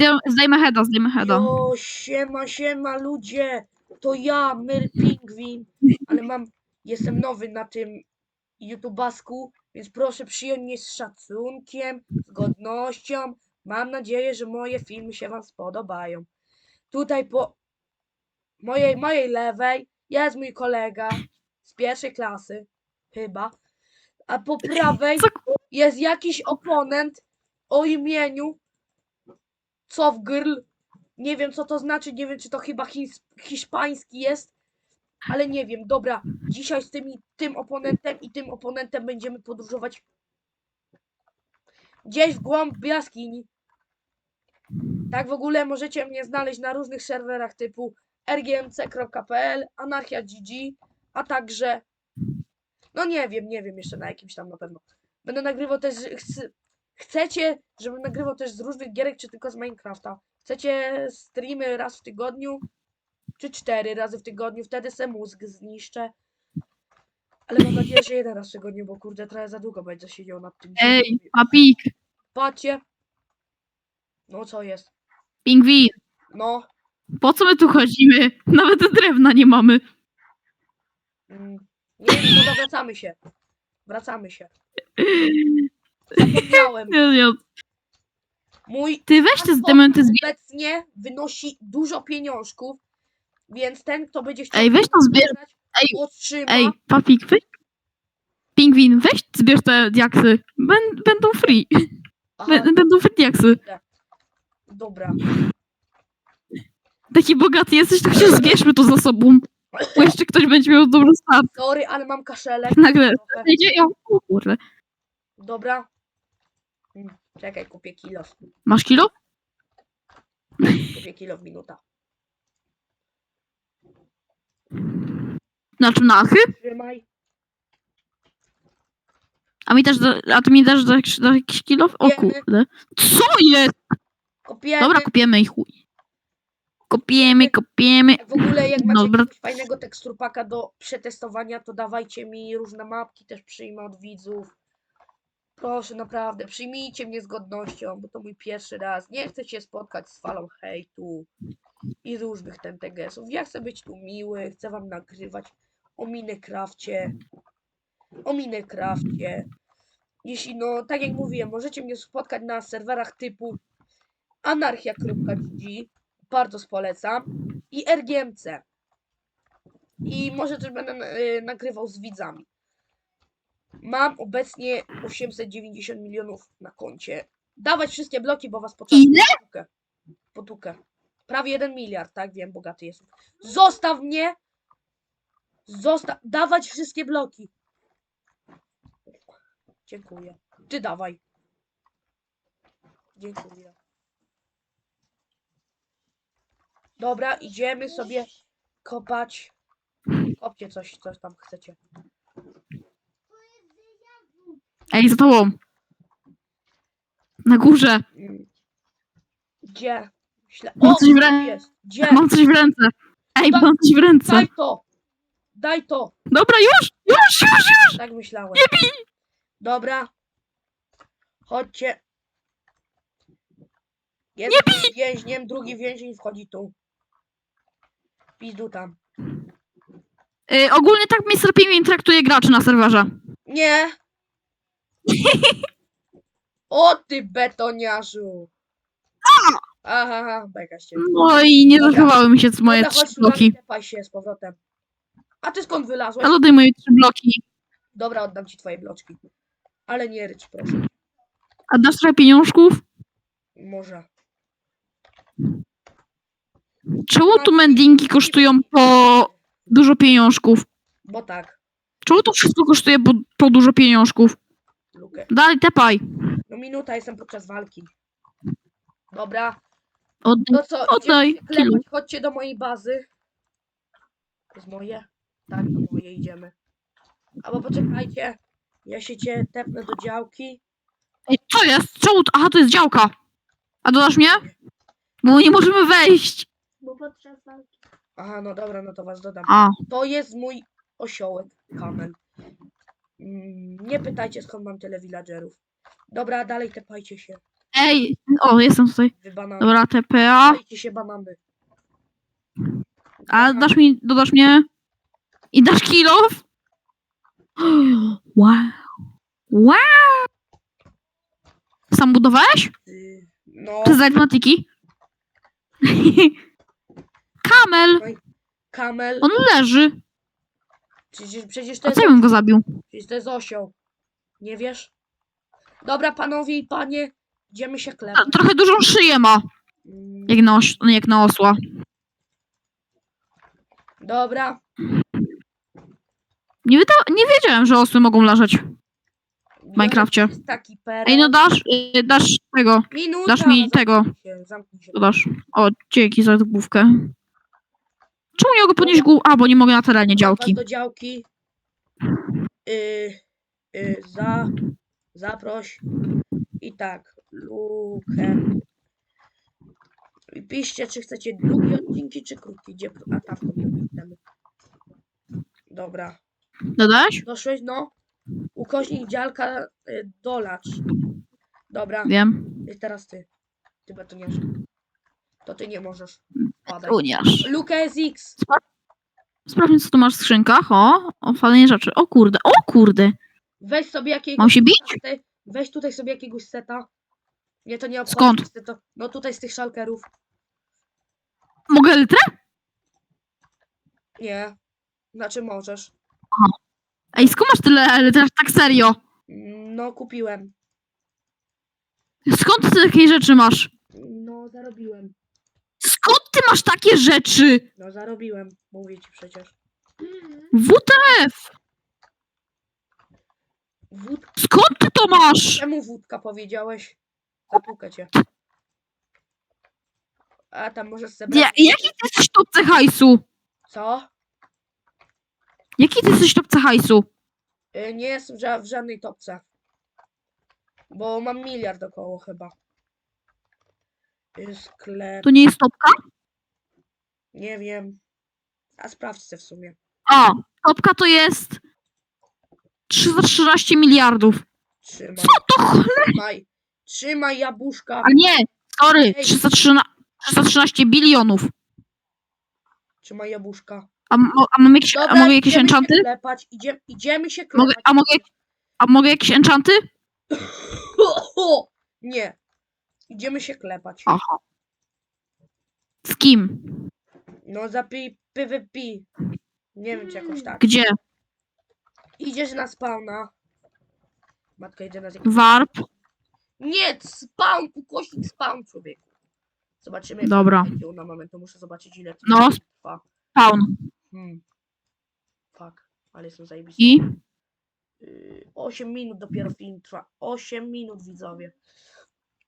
Zdej- Zdejmę heada, zdejmę heada. Jo, siema, siema ludzie, to ja, Myr Pingwin, ale mam, jestem nowy na tym YouTubasku, więc proszę przyjąć mnie z szacunkiem, z godnością. Mam nadzieję, że moje filmy się wam spodobają. Tutaj po mojej, mojej lewej jest mój kolega z pierwszej klasy, chyba, a po prawej Co jest jakiś oponent o imieniu Cofgirl. Nie wiem co to znaczy, nie wiem czy to chyba his, hiszpański jest, ale nie wiem. Dobra, dzisiaj z tymi, tym oponentem i tym oponentem będziemy podróżować gdzieś w głąb jaskini. Tak w ogóle możecie mnie znaleźć na różnych serwerach typu rgmc.pl, anarchia.gg, a także no nie wiem, nie wiem jeszcze na jakimś tam na pewno. Będę nagrywał też, chcecie, żebym nagrywał też z różnych gierek, czy tylko z Minecrafta? Chcecie streamy raz w tygodniu, czy cztery razy w tygodniu, wtedy se mózg zniszczę. Ale mam nadzieję, że jeden raz w tygodniu, bo kurde, trochę za długo będzie siedział nad tym. Ej, papik, Patrzcie. No co jest? pingwin, No. po co my tu chodzimy? Nawet drewna nie mamy. Mm, nie, no wracamy się. Wracamy się. Nie. Mój Ty weź te dementy zbierz. obecnie wynosi dużo pieniążków, więc ten, kto będzie chciał Ej, weź to zbierz. zbierać, Ej, otrzyma. Ej, papik, weź. Pingwin, weź zbierz te diaksy. Bę- Będą free. Aha, Bę- Będą free diaksy. dobra. Taki bogaty jesteś, to się zbierzmy to za sobą. Bo jeszcze ktoś będzie miał dobry start. Sorry, ale mam kaszelek. Nagle trochę. idzie o o kurde. Dobra. Czekaj, kupię kilo. Masz kilo? Kupię kilo w minuta. Na czym na achy? Trzymaj. A mi też, da, a ty mi dasz za, za jakiś kilo? O Kupiemy. kurde. Co jest? Kopiemy. Dobra, kupiemy i chuj. Kopiemy, kopiemy. W ogóle jak macie Dobra. jakiegoś fajnego teksturpaka do przetestowania, to dawajcie mi różne mapki, też przyjmę od widzów. Proszę, naprawdę, przyjmijcie mnie z godnością, bo to mój pierwszy raz. Nie chcę się spotkać z falą hejtu i różnych tentegesów. Ja chcę być tu miły, chcę wam nagrywać o Minecrafcie. O Minecrafcie. Jeśli, no, tak jak mówiłem, możecie mnie spotkać na serwerach typu anarchia.gg, bardzo polecam, i RGMC. I może też będę y, nagrywał z widzami. Mam obecnie 890 milionów na koncie. Dawać wszystkie bloki, bo was potrzebuję. Ile? Potukę. Potukę. Prawie 1 miliard, tak wiem, bogaty jestem. Zostaw mnie! Zostaw. Dawać wszystkie bloki. Dziękuję. Ty dawaj. Dziękuję. Dobra, idziemy sobie kopać. Kopcie coś, coś tam chcecie. Ej, za tobą. Na górze. Gdzie? Śle... Mam O, coś w tu rę- jest. Gdzie? Mam coś w ręce. Ej, mam coś w ręce. Daj to! Daj to! Dobra, już, już, już, już. Tak myślałem. Dobra. Chodźcie. Jeden jest więźniem, drugi więzień wchodzi tu. Pizdu tam. Y, ogólnie tak Mr. Pingwin traktuje graczy na serwerze. Nie! O ty betoniarzu! Aha, aha, beka się. No i nie Dobra. zachowały mi się moje Dobra, trzy tu, bloki. się z powrotem. A ty skąd wylazłeś? Ale oddaj moje trzy bloki. Dobra, oddam ci twoje bloczki. Ale nie rycz, proszę. A dasz trochę pieniążków? Może. Czemu tu mendingi kosztują po dużo pieniążków? Bo tak, Czemu to wszystko kosztuje po, po dużo pieniążków? Lukę. Dalej, tepaj. No minuta jestem podczas walki. Dobra, Oddaj. no co, Oddaj, idziemy się klepać. Chodźcie do mojej bazy. To jest moje? Tak, do moje idziemy. Albo poczekajcie. Ja się cię tepnę do działki. Ej, co jest? Czemu? to- Aha, to jest działka. A dodasz mnie? Bo nie możemy wejść. Bo podczas walki. Aha, no dobra, no to was dodam. A, To jest mój osiołek, kamen. Mm, Nie pytajcie skąd mam tyle villagerów. Dobra, dalej tepajcie się. Ej, o, jestem tutaj. Wy banany. Dobra, TPA. Dajcie się banany. A dasz mi, dodasz mnie? I dasz kilof? Wow. Wow. Sam budowałeś? Y, No? Kamel! kamel. On leży. Przecież, przecież, to A jest, co ja bym go zabił? przecież to jest osioł. Nie wiesz? Dobra, panowie i panie, idziemy się klepać. Tro- Trochę dużą szyję ma. Mm, Jak na, oś- jak na osła. Dobra. Nie, wyda- nie wiedziałem, że osły mogą leżeć. W Minecrafcie. Jest taki. Ej, no dasz, y, dasz tego. Minuta, Dasz mi zamknij tego. Zamknij się. Dodasz. O, dzięki za główkę. Czemu nie mogę podnieść głów? A, bo nie mogę na terenie działki. do działki. Y, y, za, zaproś. I tak, Lukę. I piszcie, czy chcecie długie odcinki, czy krótkie. Gdzie, a tam temu. Dobra. Dodałeś? Doszłeś, no. Ukośnik działka y, dolacz. Dobra, Wiem. i teraz ty. Ty betoniarz. To ty nie możesz. Padaj. Uniarz. Luka jest X. Sprawdź, co tu masz w skrzynkach. O, o, fajne rzeczy. O kurde, o kurde. Weź sobie jakiegoś. Mam się bić? sety- Weź tutaj sobie jakiegoś seta. Nie, to nie obchodzi. Skąd? niestety no tutaj z tych szalkerów. Mogę litrę? Nie. Znaczy możesz. Ej, skąd masz tyle litrów? Tak serio? No kupiłem. Skąd ty takie rzeczy masz? No zarobiłem. Ty masz takie rzeczy? No zarobiłem. Mówię ci przecież. WTF! Wód... Skąd ty to masz? Czemu wódka powiedziałeś? Zapukę cię. A tam możesz sobie. Ja, jaki ty jesteś topce hajsu? Co? Jaki ty jesteś topce hajsu? Y, Nie jestem w, ża- w żadnej topce. Bo mam miliard około chyba. Y, Sklep. To nie jest topka? Nie wiem. A sprawdźcie w sumie. A, topka to jest 313 miliardów. Trzymaj. Co to cholera? Trzymaj. Trzymaj jabłuszka. A nie, sorry, Ej. 313, 313 bilionów. Trzymaj jabłuszka. A, mo- a mam jakieś, a mogę jakieś idziemy enchanty? Się klepać. Idzie, idziemy się Mogę, klepać. a, mogę, a mogę jakieś enchanty? Nie. Idziemy się klepać. Aha. Z kim? No za pi- PvP. Nie wiem czy jakoś tak. Gdzie? Idziesz na spawna. Matka idzie na jakiś... Warp? Nie, spawn, ukośnik spawn człowieku. Zobaczymy. Dobra. na moment, to muszę zobaczyć ile to No. trwa. Spawn. Hmm. Fuck, ale jestem zajebisty. I? Yy, 8 minut dopiero film trwa. 8 minut widzowie.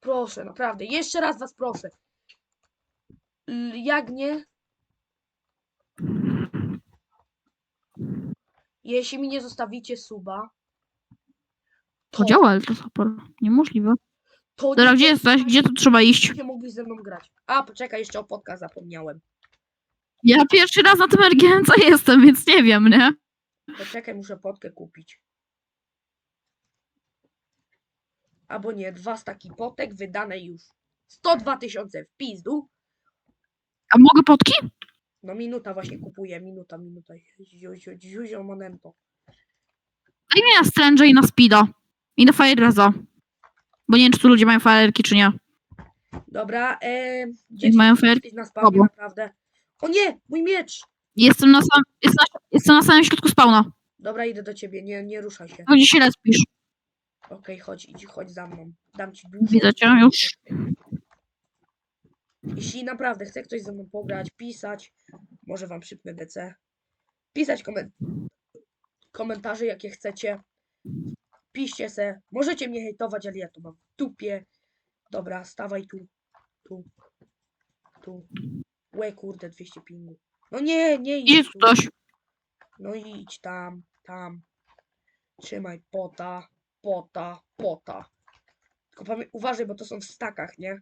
Proszę, naprawdę. Jeszcze raz was proszę. L- Jak nie. Jeśli mi nie zostawicie suba, To działa, ale to super. Niemożliwe. to Dobra, nie gdzie jesteś? Gdzie tu trzeba iść? będziecie mogli ze mną grać. A, poczekaj, jeszcze o podcast zapomniałem. Ja pierwszy raz na tym RGNC jestem, więc nie wiem, nie? Poczekaj, muszę potkę kupić. Albo nie, dwa staki potek wydane już. 102 tysiące w pizdu. A mogę potki? No minuta właśnie kupuję, minuta, minuta. Ziuzio, ziuzio monento. Daj mi na Strange i na Speeda. I na Fire Reza. Bo nie wiem, czy tu ludzie mają fajerki, czy nie. Dobra, e, dzieci, mają fajerki? na spawnie, Dobra. naprawdę. O nie, mój miecz! Jestem na, sam, jestem na, jestem na samym środku spawna. Dobra, idę do ciebie, nie, nie ruszaj się. Gdzie się respisz? Okej, chodź, idź, chodź za mną. Dam ci dużo. Widzę cię już. Jeśli naprawdę chce ktoś ze mną pograć, pisać, może wam przypnę DC. Pisać komen komentarze, jakie chcecie. Piszcie se. Możecie mnie hejtować, ale ja to mam w dupie. Dobra, stawaj tu. Tu. Tu. Łe, kurde, 200 pingu. No nie, nie idź tu. ktoś. No idź tam, tam. Trzymaj pota, pota, pota. Tylko pamię- uważaj, bo to są w stakach, nie?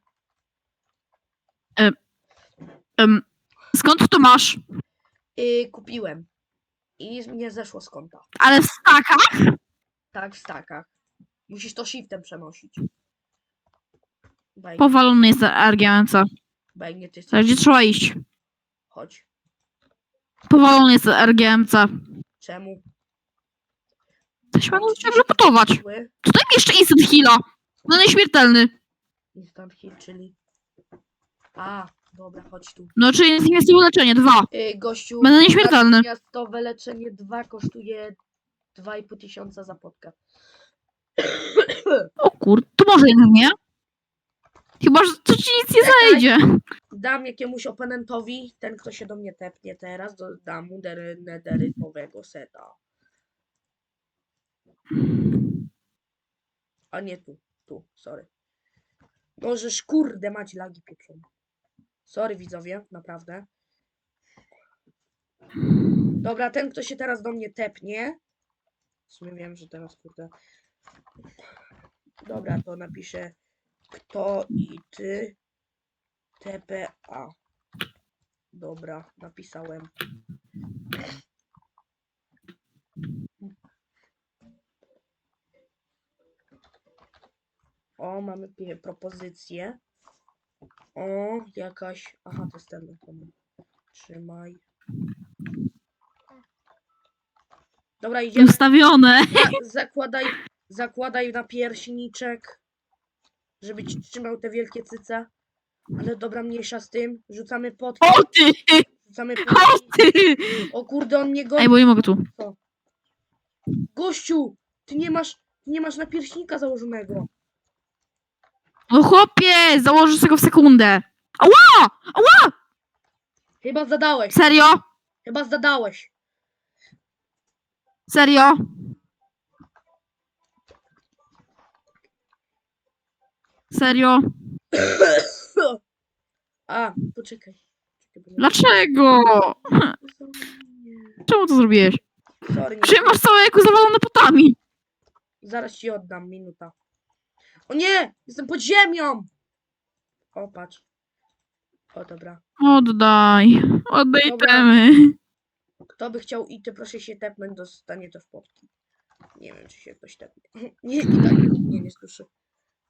Em, skąd to masz? I kupiłem. I mnie zeszło z konta. Ale w stakach? Tak, w stakach. Musisz to shiftem przenosić. Baj, Powalony jest RGMC. baj, nie ty jesteś. Gdzie trzeba iść? Chodź. Powalony jest RGMC. Czemu? To się będą ciągle putować. Zły tam jeszcze instant heala? No nieśmiertelny. Instant heal, czyli... A, dobra, chodź tu. No czyli jest leczenie, dwa. Yy, gościu, Będę nieśmiertelny. miastowe leczenie 2 kosztuje 2,5 tysiąca za podkę. O kur... To może jednak nie? Chyba, że to ci nic nie zajdzie. Dam jakiemuś oponentowi, ten kto się do mnie tepnie teraz, do, dam mu dery, nederytowego seta. A nie tu, tu, sorry. Możesz, kurde, mać lagi pieprzone. Sorry widzowie, naprawdę. Dobra, ten kto się teraz do mnie tepnie. W sumie wiem, że teraz kurde. Dobra, to napiszę kto i ty TPA. Dobra, napisałem. O, mamy propozycję. O, jakaś. Aha, to jest ten. Trzymaj. Dobra, idziemy. Ustawione. Za- zakładaj, zakładaj na pierśniczek, żeby ci trzymał te wielkie cyce. Ale dobra, mniejsza z tym. Rzucamy potki. O ty! Rzucamy O potki. ty! O kurde, on mnie go... Ej, bo nie mogę tu. Gościu! Ty nie masz, ty nie masz napierśnika założonego. No chłopie, założysz tego w sekundę. Chyba zadałeś. Serio? Chyba zadałeś. Serio? Serio? A, poczekaj. Dlaczego? Czemu to zrobiłeś? Sorry, nie. Czy masz całe jako zawalone potami? Zaraz ci oddam, minuta. O nie! Jestem pod ziemią! O, patrz. O, dobra. Oddaj. Oddaj Dobra. temy. Kto by chciał i ty proszę się tepnąć, dostanie też potki. Nie wiem, czy się ktoś tepnie. Nie, i tak nie, nie słyszy.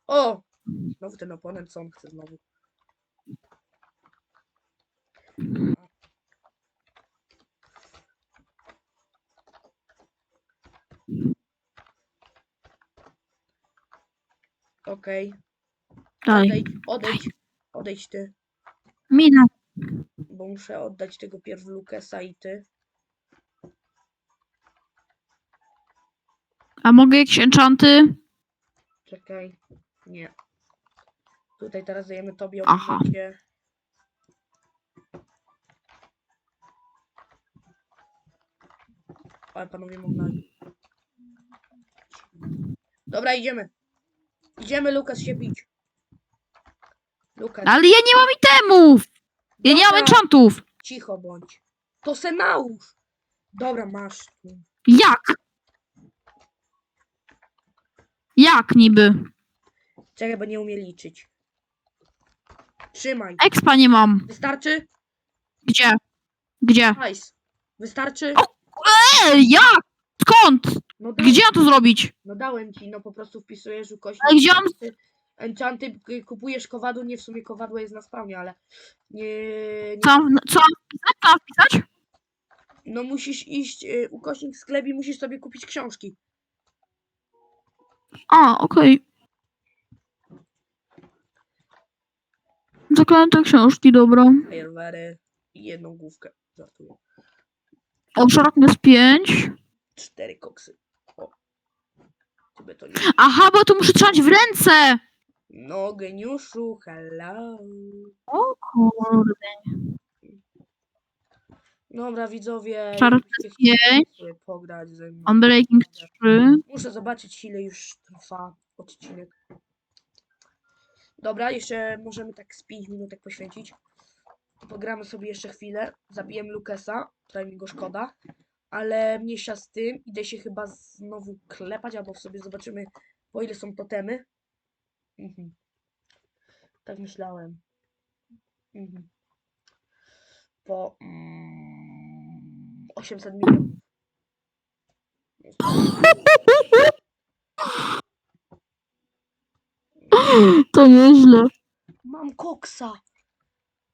O! Znowu ten oponent, co on chce znowu? Okej, Daj. odejdź, odejdź, odejdź ty, Mina. bo muszę oddać tego pierw Lukesa i ty. A mogę jakieś enchanty? Czekaj. Nie. Tutaj teraz dajemy tobie Aha. Ale panowie lagi. Dobra, idziemy. Idziemy, Lukas, się bić. Lukas, Ale ja nie mam itemów! Ja nie mam Dobra, enchantów! cicho bądź. To se nałóż. Dobra, masz. tu. Jak? Jak niby? Czekaj, bo nie umie liczyć. Trzymaj. Expa nie mam. Wystarczy? Gdzie? Gdzie? Nice. Wystarczy? Ej, jak? Skąd? No dałem, Gdzie ja to zrobić? no dałem ci, no po prostu wpisujesz ukośnik. Ale gdzie mam- enchanty- Enchanty, y, kupujesz kowadło, nie w sumie kowadło jest na spawnie, ale nie, nie Co mam, co mam wpisać? Co mam wpisać? no musisz iść, y, ukośnik sklep i musisz sobie kupić książki. A, okej. Zaklęte książki, dobra. Fajerwery i jedną główkę. Żartuję. O, jest 5. Cztery koksy. To nie. Aha, bo to muszę trzymać w ręce! No, geniuszu, hello. O kurde. Dobra, widzowie. Czar jakbyście chcieli pięć. sobie pograć ze mną. Unbreaking 3. Muszę zobaczyć, ile już trwa odcinek. Dobra, jeszcze możemy tak z 5 minutek poświęcić. Pogramy sobie jeszcze chwilę. Zabiję Lukesa, trochę mi go szkoda. Ale mniejsza z tym, idę się chyba znowu klepać, albo sobie zobaczymy, po ile są totemy. Mhm. Tak myślałem. Mhm. Po mm, 800 milionów. To nieźle. Mam koksa.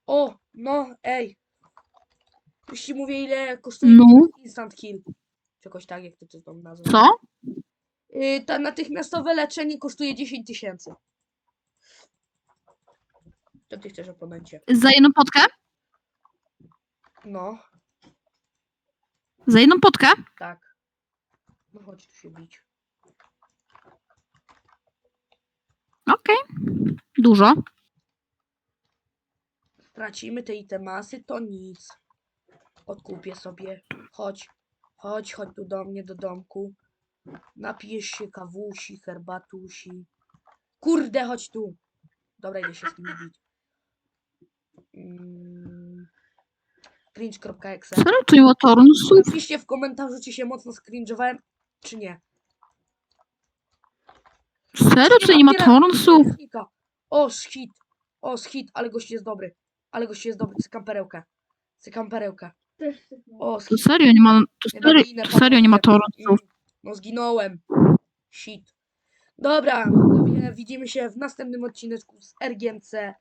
O, no, ej. Już ci mówię, ile kosztuje No. Instant Kill. Czegoś tak, jak to ty tam nazwał. Co? Yy, ta natychmiastowe leczenie kosztuje 10 tysięcy. Co ty chcesz, oponencie? Za jedną potkę? No, Za jedną potkę? tak. No chodź tu się bić. Okej. Dużo. Stracimy te itemasy, to nic. Odkupię sobie. Chodź, chodź, chodź tu do mnie, do domku. Napijesz się kawusi, herbatusi. Kurde, chodź tu. Dobra, idę się z nimi bić. Mm. Cringe.exe nie ma tornsów? Napiszcie w komentarzu, czy się mocno scringe'owałem, czy nie. Serio tu nie ma tornsów? O, shit. O, shit, ale gość jest dobry. Ale gość jest dobry. Cykam perełkę. Cykam perełkę. O, Tu shit. serio nie ma, tu Chyba serio, tu serio nie ma No zginąłem. Shit. Dobra, widzimy się w następnym odcineczku z RGMC.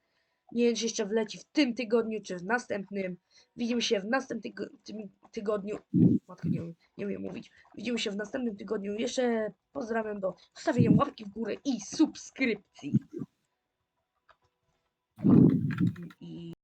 Nie wiem, czy jeszcze wleci w tym tygodniu, czy w następnym. Widzimy się w następnym tygo- tym tygodniu. Matko, nie, umiem- nie umiem mówić. Widzimy się w następnym tygodniu. Jeszcze pozdrawiam do zostawienia łapki w górę i subskrypcji. I